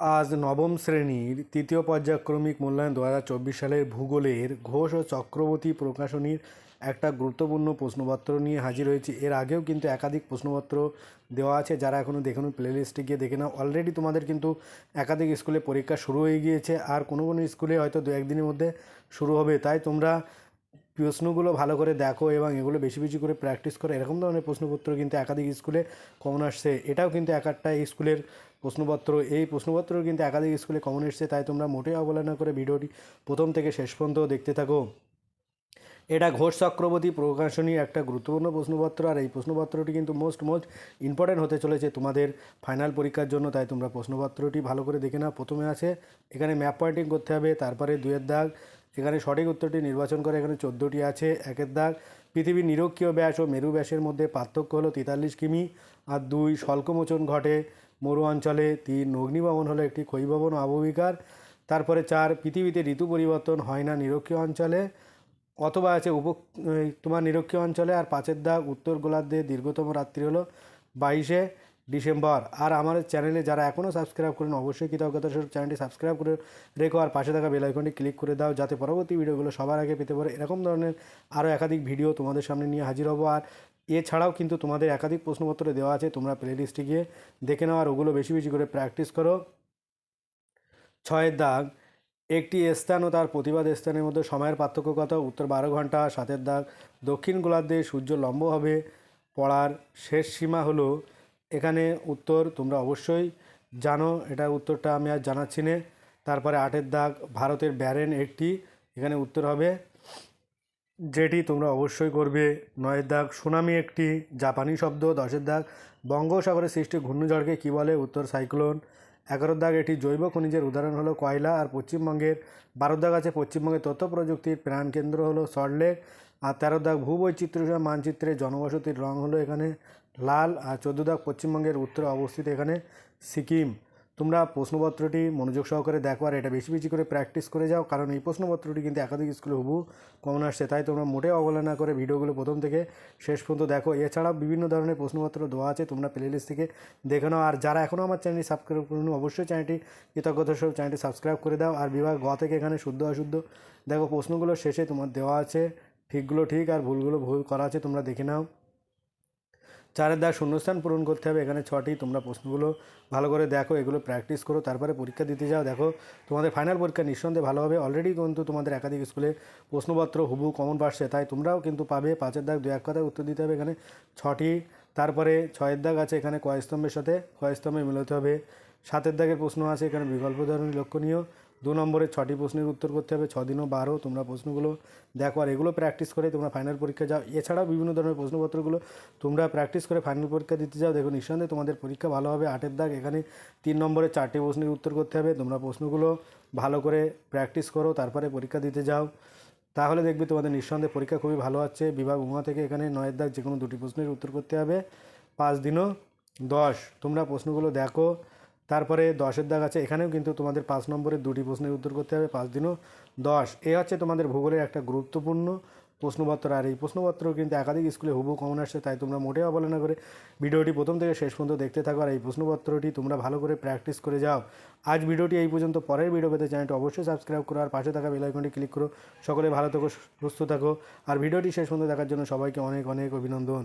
আজ নবম শ্রেণির তৃতীয় পর্যায়ক্রমিক মূল্যায়ন দু হাজার চব্বিশ সালের ভূগোলের ঘোষ ও চক্রবর্তী প্রকাশনীর একটা গুরুত্বপূর্ণ প্রশ্নপত্র নিয়ে হাজির হয়েছি। এর আগেও কিন্তু একাধিক প্রশ্নপত্র দেওয়া আছে, যারা এখনও দেখুন প্লেলিস্টে গিয়ে দেখে নাও। অলরেডি তোমাদের কিন্তু একাধিক স্কুলে পরীক্ষা শুরু হয়ে গিয়েছে, আর কোনো কোনো স্কুলে হয়তো দু একদিনের মধ্যে শুরু হবে। তাই তোমরা প্রশ্নগুলো ভালো করে দেখো এবং এগুলো বেশি বেশি করে প্র্যাকটিস করো। এরকম ধরনের প্রশ্নপত্র কিন্তু একাধিক স্কুলে কমন আসছে। এটাও কিন্তু এক একটা স্কুলের প্রশ্নপত্র, এই প্রশ্নপত্র কিন্তু একাধিক স্কুলে কমন এসছে, তাই তোমরা মোটেই অবহেলা করে ভিডিওটি প্রথম থেকে শেষ পর্যন্ত দেখতে থাকো। এটা ঘোষ চক্রবর্তী প্রকাশনী একটা গুরুত্বপূর্ণ প্রশ্নপত্র, আর এই প্রশ্নপত্রটি কিন্তু মোস্ট মোস্ট ইম্পর্ট্যান্ট হতে চলেছে তোমাদের ফাইনাল পরীক্ষার জন্য, তাই তোমরা প্রশ্নপত্রটি ভালো করে দেখে নাও। প্রথমে আছে, এখানে ম্যাপ পয়েন্টিং করতে হবে, তারপরে দুয়ের দাগ, এখানে সঠিক উত্তরটি নির্বাচন করে, এখানে চোদ্দোটি আছে, একের দাগ, পৃথিবীর নিরক্ষীয় ব্যাস ও মেরু ব্যাসের মধ্যে পার্থক্য হলো তেতাল্লিশ কিমি, আর দুই স্বল্পমোচন ঘটে মরু অঞ্চলে তিন অগ্নিভবন হলো একটি ক্ষয়ীভবন ও আবহবিকার তারপরে চার, পৃথিবীতে ঋতু পরিবর্তন হয় না নিরক্ষীয় অঞ্চলে। অথবা আছে উপ তোমার নিরক্ষীয় অঞ্চলে আর পাঁচের দাগ উত্তর গোলার্ধে দীর্ঘতম রাত্রি হলো বাইশে ডিসেম্বর। আর আমার চ্যানেলে যারা এখনও সাবস্ক্রাইব করেন, অবশ্যই কৃতজ্ঞতা স্বরূপ চ্যানেলটি সাবস্ক্রাইব করে রেখো আর পাশে থাকা বেল আইকনটি ক্লিক করে দাও যাতে পরবর্তী ভিডিওগুলো সবার আগে পেতে পারে। এরকম ধরনের আরও একাধিক ভিডিও তোমাদের সামনে নিয়ে হাজির হব। আর এছাড়াও কিন্তু তোমাদের একাধিক প্রশ্নপত্র দেওয়া আছে, তোমরা প্লে প্লেলিস্টে গিয়ে দেখে নাও আর ওগুলো বেশি বেশি করে প্র্যাকটিস করো। ছয়ের দাগ, একটি স্থান ও তার প্রতিবাদ স্থানের মধ্যে সময়ের পার্থক্য কত? উত্তর, বারো ঘণ্টা। সাতের দাগ, দক্ষিণ গোলার্ধে সূর্য লম্ব হবে। পড়ার শেষ সীমা হলো এখানে উত্তর, তোমরা অবশ্যই জানো এটা উত্তরটা আমি আর জানাচ্ছি না। তারপরে আটের দাগ, ভারতের ব্যারেন একটি, এখানে উত্তর হবে যেটি তোমরা অবশ্যই করবে। নয়ের দাগ, সুনামি একটি জাপানি শব্দ, দশের দাগ বঙ্গোসাগরের সৃষ্টি ঘূর্ণিঝড়কে কী বলে? উত্তর, সাইক্লোন। এগারোর দাগ, এটি জৈব খনিজের উদাহরণ হলো কয়লা আর পশ্চিমবঙ্গের। বারোর দাগ আছে পশ্চিমবঙ্গের তথ্য প্রযুক্তির প্রাণকেন্দ্র হলো সল্টলেক আর তেরো দাগ ভূবৈচিত্র্য মানচিত্রে জনবসতির রং হলো এখানে লাল। আর চোদ্দ দাগ, পশ্চিমবঙ্গের উত্তরে অবস্থিত এখানে সিকিম। তোমরা প্রশ্নপত্রটি মনোযোগ সহকারে দেখো আর এটা বেশি বেশি করে প্র্যাকটিস করে যাও। কারণ এই প্রশ্নপত্রটি কিন্তু একাধিক স্কুলে হুবু কমন আসছে। তাই তোমরা মোটেও অবহেলা না করে ভিডিওগুলো প্রথম থেকে শেষ পর্যন্ত দেখো। এছাড়াও বিভিন্ন ধরনের প্রশ্নপত্র দেওয়া আছে। তোমরা প্লেলিস্ট থেকে দেখে নাও। আর যারা এখনও আমার চ্যানেলটি সাবস্ক্রাইব করুন, অবশ্যই চ্যানেলটি কৃতজ্ঞতা সব চ্যানেলটি সাবস্ক্রাইব করে দাও। আর বিভাগ গ থেকে এখানে শুদ্ধ অশুদ্ধ, দেখো প্রশ্নগুলো শেষে তোমার দেওয়া আছে। ঠিকগুলো ঠিক আর ভুলগুলো ভুল করা আছে, তোমরা দেখে নাও। চারের দাগ শূন্যস্থান পূরণ করতে হবে। এখানে ছটি, তোমরা প্রশ্নগুলো ভালো করে দেখো, এগুলো প্র্যাকটিস করো, তারপরে পরীক্ষা দিতে যাও। দেখো, তোমাদের ফাইনাল পরীক্ষা নিঃসন্দেহে ভালো হবে। অলরেডি কিন্তু তোমাদের একাধিক স্কুলে প্রশ্নপত্র হুবু কমন পাচ্ছে, তাই তোমরাও কিন্তু পাবে। পাঁচের দাগ দু এক কথায় উত্তর দিতে হবে এখানে। ছটি, তারপরে ছয়ের দাগ আছে এখানে কয় স্তম্ভের সাথে। কয় স্তম্ভে মিলাতে হবে। সাতের দাগের প্রশ্ন আছে এখানে বিকল্প ধরনের লক্ষণীয়। দু নম্বরে ছটি প্রশ্নের উত্তর করতে হবে ছ দিনও বারো, তোমরা প্রশ্নগুলো দেখো আর এগুলো প্র্যাকটিস করে তোমরা ফাইনাল পরীক্ষা যাও। এছাড়াও বিভিন্ন ধরনের প্রশ্নপত্রগুলো তোমরা প্র্যাকটিস করে ফাইনাল পরীক্ষা দিতে যাও। দেখো নিঃসন্দেহে তোমাদের পরীক্ষা ভালো হবে, আটের দাগ। এখানে তিন নম্বরে চারটি প্রশ্নের উত্তর করতে হবে, তোমরা প্রশ্নগুলো ভালো করে প্র্যাকটিস করো, তারপরে পরীক্ষা দিতে যাও। তাহলে দেখবে তোমাদের নিঃসন্দেহে পরীক্ষা খুবই ভালো হচ্ছে। বিভাগ উমা থেকে এখানে নয়ের দাগ যে কোনো দুটি প্রশ্নের উত্তর করতে হবে। পাঁচ দিনও দশ। তোমরা প্রশ্নগুলো দেখো তারপরে দশের দাগ আছে, এখানেও কিন্তু তোমাদের পাঁচ নম্বরের দুটি প্রশ্নের উত্তর করতে হবে, পাঁচ দিনও দশ। এ হচ্ছে তোমাদের ভূগোলের একটা গুরুত্বপূর্ণ প্রশ্নপত্র, আর এই প্রশ্নপত্র কিন্তু একাধিক স্কুলে হুবু কমন আসছে, তাই তোমরা মোটেও অবহেলা করে ভিডিওটি প্রথম থেকে শেষ পর্যন্ত দেখতে থাকো, আর এই প্রশ্নপত্রটি তোমরা ভালো করে প্র্যাকটিস করে যাও। আজ ভিডিওটি এই পর্যন্ত, পরের ভিডিও পেতে চ্যানেলটি অবশ্যই সাবস্ক্রাইব করো, আর পাশে থাকা বেল আইকনটি ক্লিক করো। সকলে ভালো থাকো, সুস্থ থাকো, আর ভিডিওটি শেষ পর্যন্ত দেখার জন্য সবাইকে অনেক অনেক অভিনন্দন।